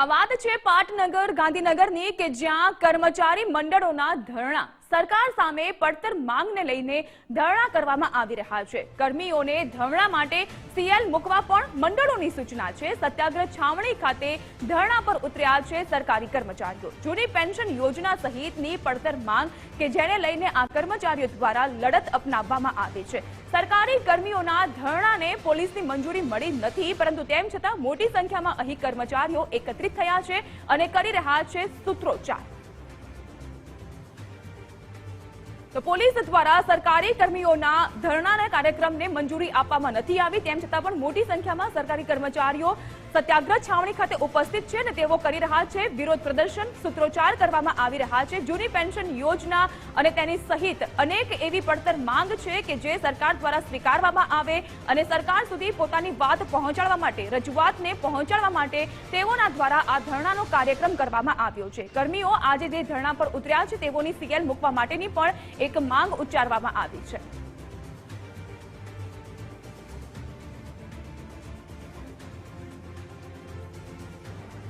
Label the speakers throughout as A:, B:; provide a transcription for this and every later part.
A: આ વાત છે પાટનગર ગાંધીનગરની કે જ્યાં કર્મચારી મંડળોના ધરણા સરકાર સામે પડતર માંગને લઈને ધરણા કરવામાં આવી રહ્યા છે. કર્મીઓને ધરણા માટે સીએલ મૂકવા પણ મંડળોની સૂચના છે. સત્યાગ્રહ છાવણી ખાતે ધરણા પર ઉતર્યા છે સરકારી કર્મચારીઓ. જૂની પેન્શન યોજના સહિતની પડતર માંગ કે જેને લઈને આ કર્મચારીઓ દ્વારા લડત અપનાવવામાં આવી છે. સરકારી કર્મીઓના ધરણાને પોલીસની મંજૂરી મળી નથી, પરંતુ તેમ છતાં મોટી સંખ્યામાં અહીં કર્મચારીઓ એકત્રિત થયા છે અને કરી રહ્યા છે સૂત્રોચ્ચાર. તો પોલીસ દ્વારા સરકારી કર્મીઓના ધરણાના કાર્યક્રમને મંજૂરી આપવામાં નથી આવી, તેમ છતાં પણ મોટી સંખ્યામાં સરકારી કર્મચારીઓ સત્યાગ્રહ છાવણી ખાતે ઉપસ્થિત છે અને તેઓ કરી રહ્યા છે વિરોધ પ્રદર્શન, સૂત્રોચ્ચાર કરવામાં આવી રહ્યા છે. જૂની પેન્શન યોજના અને તેની સહિત અનેક એવી પડતર માંગ છે કે જે સરકાર દ્વારા સ્વીકારવામાં આવે અને સરકાર સુધી પોતાની વાત પહોંચાડવા માટે, રજૂઆતને પહોંચાડવા માટે તેઓના દ્વારા આ ધરણાનો કાર્યક્રમ કરવામાં આવ્યો છે. કર્મીઓ આજે જે ધરણા પર ઉતર્યા છે તેઓની સીએલ મૂકવા માટેની પણ એક માંગ ઉચ્ચારવામાં આવી છે.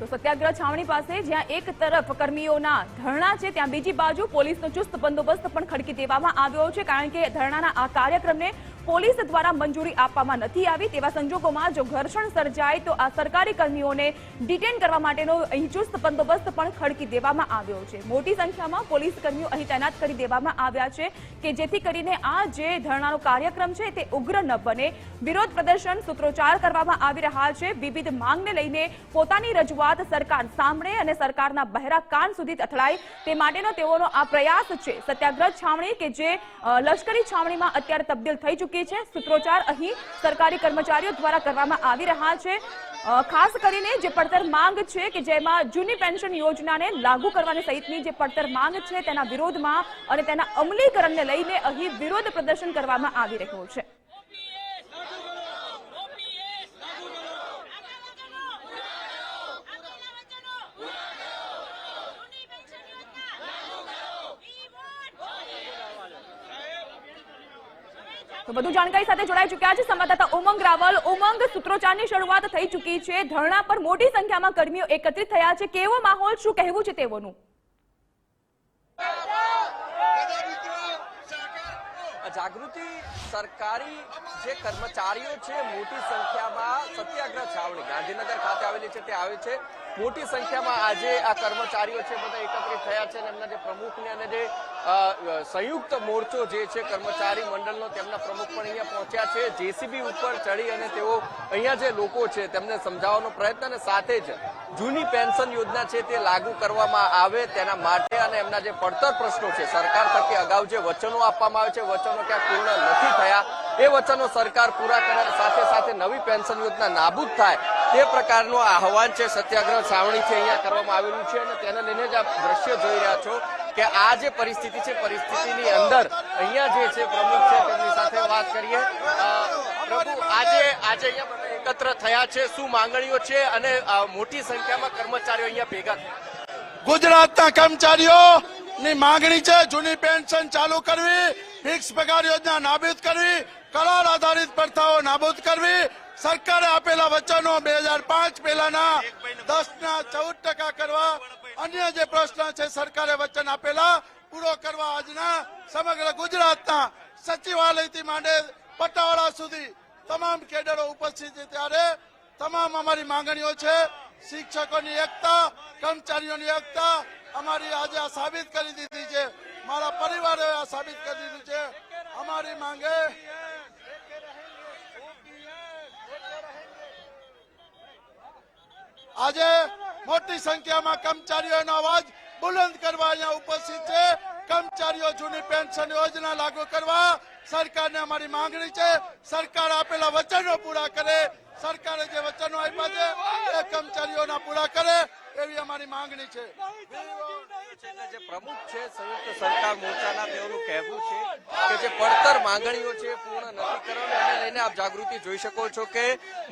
A: તો સત્યાગ્રહ છાવણી પાસે જ્યાં એક તરફ કર્મીઓના ધરણા છે, ત્યાં બીજી બાજુ પોલીસનો ચુસ્ત બંદોબસ્ત પણ ખડકી દેવામાં આવ્યો છે, કારણ કે ધરણાના આ કાર્યક્રમને પોલીસ દ્વારા મંજૂરી આપવામાં નથી આવી તેવા સંજોગોમાં જો ઘર્ષણ સર્જાય તો આ સરકારી કર્મીઓને ડિટેન કરવા માટેનો અહીં ચુસ્ત બંદોબસ્ત પણ ખડકી દેવામાં આવ્યો છે. મોટી સંખ્યામાં પોલીસ કર્મીઓ અહીં તૈનાત કરી દેવામાં આવ્યા છે કે જેથી કરીને આ જે ધરણાનો કાર્યક્રમ છે તે ઉગ્ર ન બને. વિરોધ પ્રદર્શન સૂત્રોચ્ચાર કરવામાં આવી રહ્યા છે. વિવિધ માંગને લઈને પોતાની રજૂઆત સરકાર સાંભળે અને સરકારના બહેરા કાન સુધી અથડાય તે માટેનો તેઓનો આ પ્રયાસ છે. સત્યાગ્રહ છાવણી કે જે લશ્કરી છાવણીમાં અત્યારે તબદીલ થઈ ચૂકી છે. સૂત્રોચ્ચાર અહીં સરકારી કર્મચારીઓ દ્વારા કરવામાં આવી રહ્યા છે. ખાસ કરીને જે પડતર માંગ છે કે જેમાં જૂની પેન્શન યોજનાને લાગુ કરવાની સહિતની જે પડતર માંગ છે તેના વિરોધમાં અને તેના અમલીકરણને લઈને અહીં વિરોધ પ્રદર્શન કરવામાં આવી રહ્યું છે. તો વધુ જાણકારી સાથે જોડાઈ ચુક્યા છે સંવાદદાતા ઉમંગ રાવલ. ઉમંગ, સૂત્રોચ્ચારની શરૂઆત થઈ ચૂકી છે. ધરણા પર મોટી સંખ્યામાં કર્મીઓ એકત્રિત થયા છે. કેવો માહોલ, શું કહેવું છે તેઓનું?
B: જાગૃતિ સરકારી જે કર્મચારીઓ છે, મોટી સંખ્યામાં સત્યાગ્રહ છાવણી ગાંધીનગર ખાતે આવેલી છે, તે આવે છે. મોટી સંખ્યામાં આજે આ કર્મચારીઓ છે, બધા એકત્રિત થયા છે અને એમના જે પ્રમુખને અને જે સંયુક્ત મોરચો જે છે, કર્મચારી મંડળનો, તેમના પ્રમુખ પણ અહીંયા પહોંચ્યા છે. જેસીબી ઉપર ચડી અને તેઓ અહીંયા જે લોકો છે, તેમને સમજાવવાનો પ્રયત્ન અને સાથે જ જૂની પેન્શન યોજના છે, તે લાગુ કરવામાં આવે તેના માટે અને એમના જે પડતર પ્રશ્નો છે, સરકાર થકી અગાઉ જે વચનો આપવામાં આવે છે, વચનો ક્યાં પૂર્ણ નથી થયા, એ વચનો સરકાર પૂરા કરે સાથે સાથે નવી પેન્શન યોજના નાબૂદ થાય તે પ્રકારનું આહવાન છે, સત્યાગ્રહ છાવણીથી અહીંયા કરવામાં આવેલું છે અને તેને લઈને જ આપ દ્રશ્ય જોઈ રહ્યા છો કે આ જે પરિસ્થિતિ છે, પરિસ્થિતિની અંદર અહીંયા જે છે પ્રમુખ છે, તેમની સાથે વાત કરીએ. આજે આજે અહીંયા એકત્ર થયા છે, શું માંગણીઓ છે અને મોટી સંખ્યામાં કર્મચારીઓ અહીંયા ભેગા
C: ગુજરાતના કર્મચારીઓની માંગણી છે, જૂની પેન્શન ચાલુ કરવી, ફિક્સ પગાર યોજના નાબૂદ કરવી, કરાર આધારિત પ્રથાઓ નાબૂદ કરવી સરકારે આપેલા વચનો બે હજાર પાંચ પહેલાના દસ ના ચૌદ ટકા કરવા. અન્ય જે પ્રશ્ન છે સરકારે વચન આપેલા પૂરો કરવા આજના સમગ્ર ગુજરાતના સચિવાલયથી માંડે પટાવાળા સુધી તમામ કેડરો ઉપસ્થિત છે ત્યારે તમામ અમારી માંગણીઓ છે શિક્ષકોની એકતા કર્મચારીઓની એકતા અમારી આજે આ સાબિત કરી દીધી છે. મારા પરિવારે આ સાબિત કરી દીધું છે. અમારી માંગે આજે મોટી સંખ્યામાં કર્મચારીઓનો અવાજ બુલંદ કરવા અહીંયા ઉપસ્થિત છે. કર્મચારીઓ જૂની પેન્શન યોજના લાગુ કરવા સરકારને અમારી માંગણી છે. સરકાર આપેલા વચનો પૂરા કરે. સરકારે જે વચનો આપ્યા છે, એ કર્મચારીઓના પૂરા કરે. એવી અમારી માંગણી છે.
B: જે પ્રમુખ છે સંયુક્ત સરકાર મોરચાના તેઓનું કહેવું છે કે જે પડતર માંગણીઓ છે પૂર્ણ નથી કરવાની. અને લઈને આપ જાગૃતિ જોઈ શકો છો કે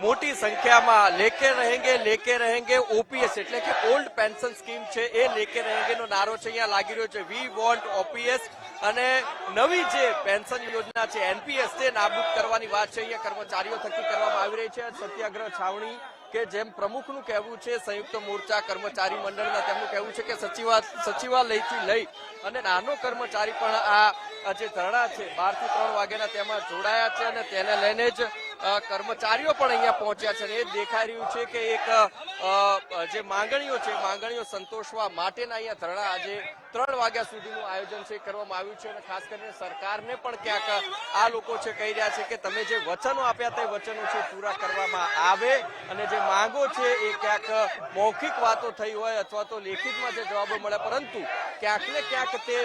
B: મોટી સંખ્યામાં લેકે રહેંગે લેકે રહેંગે ઓપીએસ એટલે કે ઓલ્ડ પેન્શન સ્કીમ છે એ લેકે રહેંગે નો નારો છે અહીંયા લાગી રહ્યો છે. વી વોન્ટ ઓપીએસ અને નવી જે પેન્શન યોજના છે એનપીએસ તે નાબૂદ કરવાની વાત છે. અહીંયા કર્મચારીઓ થકી કરવામાં આવી રહી છે. સત્યાગ્રહ છાવણી કે જેમ પ્રમુખનું કહેવું છે, સંયુક્ત મોરચા કર્મચારી મંડળના તેમનું કહેવું છે કે સચિવા, સચિવાલયથી લઈ અને નાનો કર્મચારી પણ આ જે ધરણા છે, બારથી ત્રણ વાગ્યાના તેમાં જોડાયા છે અને તેને લઈને જ કર્મચારીઓ પણ અહીંયા પહોંચ્યા છે એ દેખાઈ રહ્યું છે કે એક જે માંગણીઓ છે, માંગણીઓ સંતોષવા માટેના અહીંયા ધરણા આજે ત્રણ વાગ્યા સુધીનું આયોજન છે, કરવામાં આવ્યું છે અને ખાસ કરીને સરકારને પણ ક્યાંક આ લોકો છે કહી રહ્યા છે કે તમે જે વચનો આપ્યા તે વચનો છે પૂરા કરવામાં આવે અને જે માંગો છે એ ક્યાંક મૌખિક વાતો થઈ હોય અથવા તો લેખિતમાં જે જવાબો મળે પરંતુ ક્યાંક ને ક્યાંક તે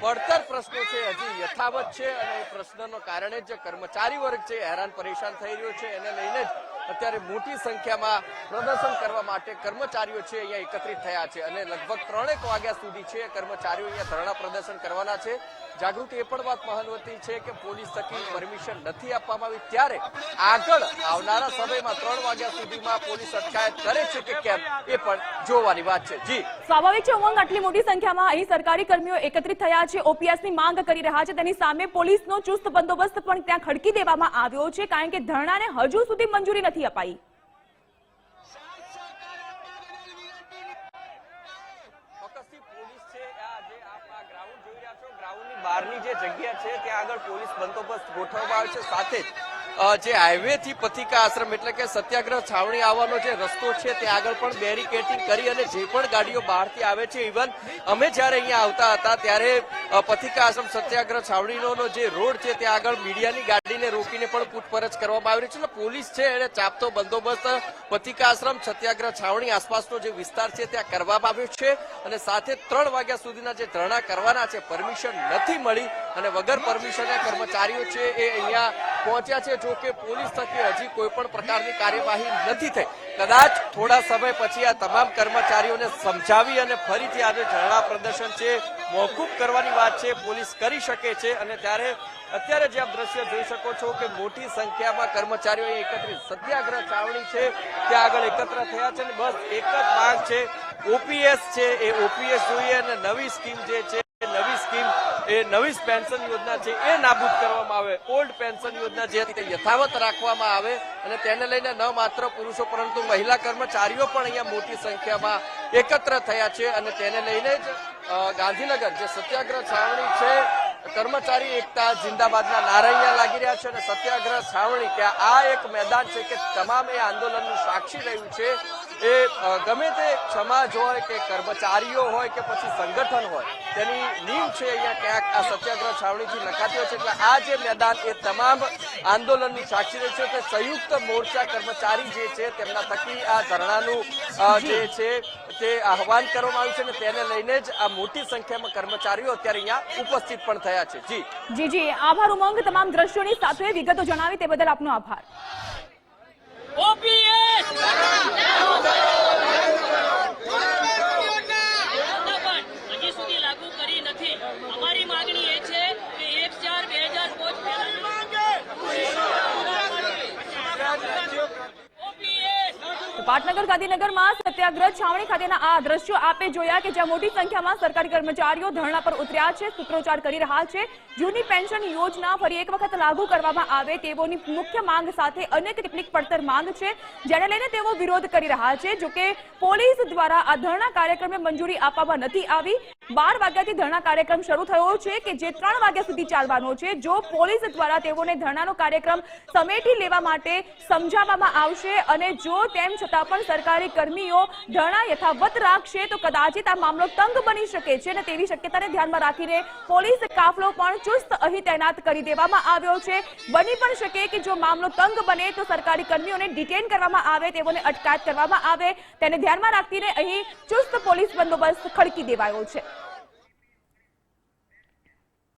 B: પડતર પ્રશ્નો છે, હજી યથાવત છે અને એ પ્રશ્નનો કારણે જે કર્મચારી વર્ગ છે હેરાન પરેશાન થઈ રહ્યો છે. એને લઈને જ અત્યારે મોટી સંખ્યામાં પ્રદર્શન કરવા માટે કર્મચારીઓ છે અહીંયા એકત્રિત થયા છે અને લગભગ ત્રણેક વાગ્યા સુધી છે કર્મચારીઓ અહીંયા ધરણા પ્રદર્શન કરવાના છે. જાગૃતિ એ પણ વાત મહત્વની છે કે પોલીસ થકી પરમિશન નથી આપવામાં આવી. ત્યારે આગળ આવનારા સમયમાં ત્રણ વાગ્યા સુધીમાં પોલીસ અટકાયત કરે છે કે કેમ એ પણ જોવાની વાત છે. જી.
A: સ્વાભાવિક છે, ઉમંગ આટલી મોટી સંખ્યામાં અહીં સરકારી કર્મીઓ એકત્રિત થયા છે ઓપીએસની માંગ કરી રહ્યા છે, તેની સામે પોલીસનો ચુસ્ત બંદોબસ્ત પણ ત્યાં ખડકી દેવામાં આવ્યો છે, કારણ કે ધરણાને હજુ સુધી મંજૂરી નથી અપાઈ.
B: જોઈ રહ્યા બહારની જે જગ્યા છે, ત્યાં આગળ પોલીસ બંદોબસ્ત ગોઠવવામાં આવે છે. સાથે જ જે હાઈવે થી પથિકા આશ્રમ એટલે કે સત્યાગ્રહ છાવણી આવવાનો જે રસ્તો છે ત્યાં આગળ પણ બેરિકેટિંગ કરી અને જે પણ ગાડીઓ બહારથી આવે છે, ઇવન અમે જ્યારે અહીંયા આવતા હતા, ત્યારે પથિકા આશ્રમ સત્યાગ્રહ છાવણીનો જે રોડ છે ત્યાં આગળ મીડિયાની ગાડીને રોકીને પણ પૂછપરછ કરવામાં આવી રહી છે. એટલે પોલીસ છે, એને ચાપતો બંદોબસ્ત પથિકા આશ્રમ સત્યાગ્રહ છાવણી આસપાસનો જે વિસ્તાર છે, ત્યાં કરવામાં આવ્યો છે અને સાથે ત્રણ વાગ્યા સુધીના જે ધરણા કરવાના છે, પરમિશન નથી મળી. અને વગર પરમિશનના કર્મચારીઓ છે એ અહીંયા પહોંચ્યા છે. જો કે પોલીસ થકી હજી કોઈ પણ પ્રકારની કાર્યવાહી નથી થઈ. કદાચ થોડા સમય પછી આ તમામ કર્મચારીઓને સમજાવી અને ફરીથી આજે ધરણા પ્રદર્શન છે, મોકૂફ કરવાની વાત છે, પોલીસ કરી શકે છે અને ત્યારે અત્યારે જે આપ દ્રશ્ય જોઈ શકો છો કે મોટી સંખ્યામાં કર્મચારીઓ એકત્રિત. સત્યાગ્રહ ચાવણી છે, ત્યાં આગળ એકત્ર થયા છે અને બસ એક જ માંગ છે. ઓપીએસ છે, એ ઓપીએસ જોઈએ અને નવી સ્કીમ જે છે નવી સ્કીમ એ નવી પેન્શન યોજના છે, એ નાબૂદ કરવામાં આવે. ઓલ્ડ પેન્શન યોજના જે યથાવત રાખવામાં આવે અને તેને લઈને ન માત્ર પુરુષો પરંતુ મહિલા કર્મચારીઓ પણ અહીંયા મોટી સંખ્યામાં એકત્ર થયા છે અને તેને લઈને જ ગાંધીનગર જે સત્યાગ્રહ છાવણી છે, કર્મચારી એકતા જિંદાબાદના નારા લાગી રહ્યા છે અને સત્યાગ્રહ છાવણી, કે આ એક મેદાન છે કે તમામ એ આંદોલનનું સાક્ષી રહ્યું છે. એ ગમે તે સમાજ હોય કે કર્મચારીઓ હોય કે પછી સંગઠન હોય તેની નીમ છે અહીંયા ક્યાંક આ સત્યાગ્રહ છાવણીથી નખાતી હોય છે. એટલે આ જે મેદાન એ તમામ આંદોલનની સાક્ષી રહે છે કે સંયુક્ત મોરચા કર્મચારી જે છે તેમના થકી આ ધરણાનું જે. છે તે આહવાન કરવામાં આવ્યું છે અને તેને લઈને જ આ મોટી સંખ્યામાં કર્મચારીઓ અત્યારે અહીંયા ઉપસ્થિત પણ થયા છે. જી.
A: જી જી. આભાર ઉમંગ. તમામ દ્રશ્યોની સાથે વિગતો જણાવી તે બદલ આપનો આભાર.
D: ઓપીએસ હજી સુધી લાગુ કરી નથી અમારી માંગણી એ છે કે એક ચાર બે હજાર પાંચ ઓપીએસ
A: તો પાટનગર, ગાંધીનગરમાં સત્યાગ્રહ છાવણી ખાતેના આ દ્રશ્યો આપે જોયા કે જ્યાં મોટી સંખ્યામાં સરકારી કર્મચારીઓ ધરણા પર ઉતર્યા છે, સૂત્રોચ્ચાર કરી રહ્યા છે. જૂની પેન્શન યોજના ફરી એક વખત લાગુ કરવામાં આવે તેઓની મુખ્ય માંગ સાથે અનેક કેટલીક પડતર માંગ છે. જેને લઈને તેઓ વિરોધ કરી રહ્યા છે, જોકે પોલીસ દ્વારા આ ધરણા કાર્યક્રમને મંજૂરી આપવામાં નથી આવી. બાર વાગ્યાથી ધરણા કાર્યક્રમ શરૂ થયો છે કે જે ત્રણ વાગ્યા સુધી ચાલવાનો છે, જો પોલીસ દ્વારા તેઓને ધરણાનો કાર્યક્રમ સમેટી લેવા માટે સમજાવવામાં આવશે અને જો તેમ છતાં પણ સરકારી કર્મીઓ ધરણા યથાવત રાખશે, તો કદાચિત આ મામલો તંગ બની શકે છે અને તેવી શક્યતાને ધ્યાનમાં રાખીને પોલીસ કાફલો પણ ચુસ્ત અહીં તૈનાત કરી દેવામાં આવ્યો છે. બની પણ શકે કે જો મામલો તંગ બને, તો સરકારી કર્મીઓને ડિટેન કરવામાં આવે, તેઓને અટકાયત કરવામાં આવે. તેને ધ્યાનમાં રાખીને અહીં ચુસ્ત પોલીસ બંદોબસ્ત ખડકી દેવાયો છે.